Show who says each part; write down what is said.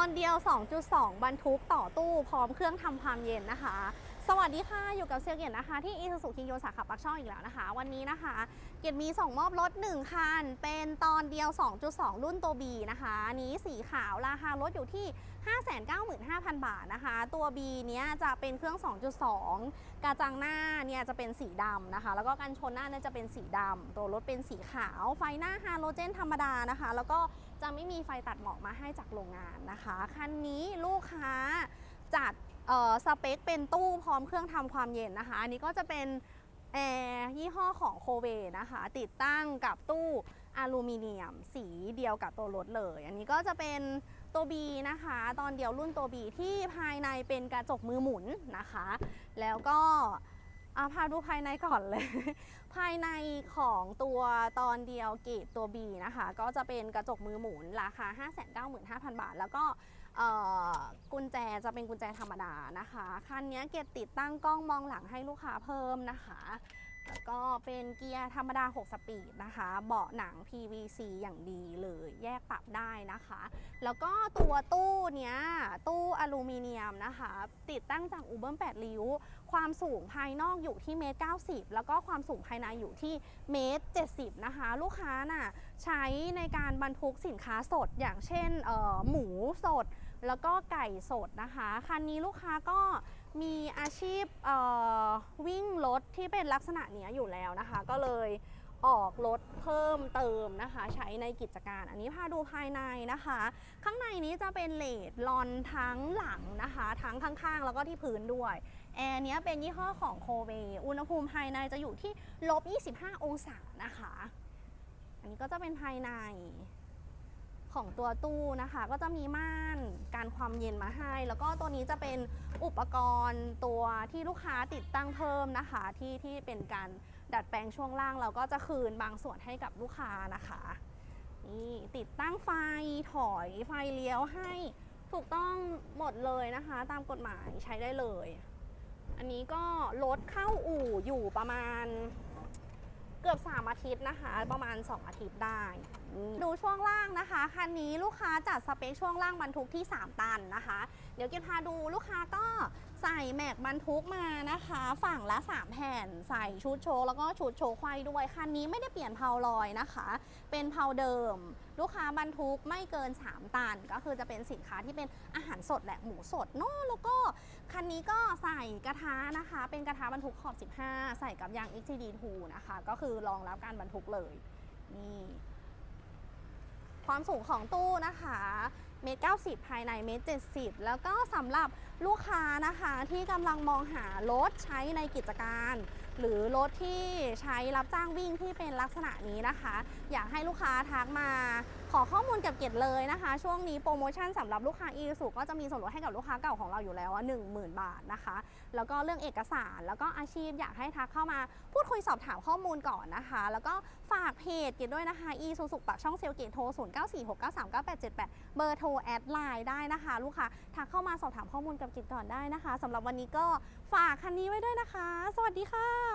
Speaker 1: อนเดียว 2.2 บรรทุกต่อตู้พร้อมเครื่องทำความเย็นนะคะ สวัสดีค่ะอยู่กับเซียเกียรตินะคะ ที่อี u ู u คิงโยสาขาปักช่องอีกแล้วนะคะ วันนี้นะคะ เกียรติมีส่งมอบรถ 1 คัน เป็นตอนเดียว 2.2 รุ่นตัว B นะคะอันนี้สีขาวราคารถอยู่ที่ 595,000 บาทนะคะ ตัว B เนี้ยจะเป็นเครื่อง 2.2 กระจังหน้าเนี่ยจะเป็นสีดำนะคะ แล้วก็กันชนหน้าเนี่ยจะเป็นสีดำตัวรถเป็นสีขาว ไฟหน้าฮาโลเจนธรรมดานะคะ แล้วก็ จะไม่มีไฟตัดหมอกมาให้จากโรงงานนะคะ คันนี้ลูกค้าจัดสเปคเป็นตู้พร้อมเครื่องทำความเย็นนะคะ อันนี้ก็จะเป็นแอร์ยี่ห้อของโคเวนะคะ ติดตั้งกับตู้อลูมิเนียม สีเดียวกับตัวรถเลย อันนี้ก็จะเป็นตัว B นะคะ ตอนเดียวรุ่นตัว B ที่ภายในเป็นกระจกมือหมุนนะคะ แล้วก็ อาพาดูภายในก่อนเลย ภายในของตัวตอนเดียวเกรดตัว B นะคะ ก็จะเป็นกระจกมือหมุนราคา 595,000 บาท แล้วก็กุญแจจะเป็นกุญแจธรรมดานะคะ คันนี้เกรติดตั้งกล้องมองหลังให้ลูกค้าเพิ่มนะคะ แล้วก็เป็นเกียร์ธรรมดา 6 สปีดนะคะ เบาะหนัง PVC อย่างดีเลย แยกปรับได้นะคะ แล้วก็ตัวตู้เนี้ยตู้ อลูมิเนียมนะคะ ติดตั้งจากอูเบิร์ม8ริ้ว ความสูงภายนอกอยู่ที่เมตร90 แล้วก็ความสูงภายในอยู่ที่เมตร70 นะคะ ลูกค้าน่ะใช้ในการบรรทุกสินค้าสดอย่างเช่นหมูสด แล้วก็ไก่สดนะคะ คันนี้ลูกค้าก็มีอาชีพวิ่งรถที่เป็นลักษณะเนี้ยอยู่แล้วนะคะ ก็เลย ออกรถเพิ่มเติมนะคะ ใช้ในกิจการ อันนี้พาดูภายในนะคะ ข้างในนี้จะเป็นเลดลอนทั้งหลังนะคะ ทั้งข้างๆ แล้วก็ที่พื้นด้วยแอร์เนี้ยเป็นยี่ห้อของโคเวอุณหภูมิภายในจะอยู่ที่ลบ 25 องศานะคะ อันนี้ก็จะเป็นภายใน ของตัวตู้นะคะ ก็จะมีม่านการความเย็นมาให้ แล้วก็ตัวนี้จะเป็นอุปกรณ์ตัวที่ลูกค้าติดตั้งเพิ่มนะคะ ที่ที่เป็นการดัดแปลงช่วงล่าง เราก็จะคืนบางส่วนให้กับลูกค้านะคะนี่ติดตั้งไฟถอยไฟเลี้ยวให้ถูกต้องหมดเลยนะคะ ตามกฎหมายใช้ได้เลย อันนี้ก็รถเข้าอู่อยู่ประมาณ เกือบ 3 อาทิตย์นะคะ ประมาณ 2 อาทิตย์ได้ ดูช่วงล่างนะคะคันนี้ลูกค้าจัดสเปคช่วงล่างบรรทุกที่ 3 ตันนะคะ เดี๋ยวเก็บพาดูลูกค้าก็ใส่แม็กบรรทุกมานะคะ ฝั่งละ 3 แผ่น ใส่ชุดโชว์แล้วก็ชุดโชว์ควายด้วย คันนี้ไม่ได้เปลี่ยนเพาลอยนะคะ เป็นเพาเดิม ลูกค้าบรรทุกไม่เกิน 3 ตัน ก็คือจะเป็นสินค้าที่เป็นอาหารสดแหละหมูสดเนาะแล้วก็ คันนี้ก็ใส่กระทะนะคะ เป็นกระทะบรรทุกขอบ 15 ใส่กับยาง XTD2 นะคะ ก็คือรองรับการบรรทุกเลยนี่ความสูงของตู้นะคะเมตรเก้าสิบภายในเมตรเจ็ดสิบแล้วก็สำหรับลูกค้านะคะที่กำลังมองหารถใช้ในกิจการ หรือรถที่ใช้รับจ้างวิ่งที่เป็นลักษณะนี้นะคะ อยากให้ลูกค้าทักมาขอข้อมูลกับเกียรติเลยนะคะ ช่วงนี้โปรโมชั่นสำหรับลูกค้าอีสุก็จะมีส่วนลดให้กับลูกค้าเก่าของเราอยู่แล้วหนึ่งหมื่นบาทนะคะ แล้วก็เรื่องเอกสารแล้วก็อาชีพอยากให้ทักเข้ามาพูดคุยสอบถามข้อมูลก่อนนะคะ แล้วก็ฝากเพจเกียรติด้วยนะคะอีสุสุปากช่องเซลเกตโทร0 9 4 6 9 3 9 8 7 8เก้าสามเก้าแปดจุดแปดเบอร์โทรแอดไลน์ได้นะคะ ลูกค้าทักเข้ามาสอบถามข้อมูลกับกิจก่อนได้นะคะสำหรับวันนี้ก็ฝากคันนี้ไว้ด้วยนะคะ สวัสดีค่ะ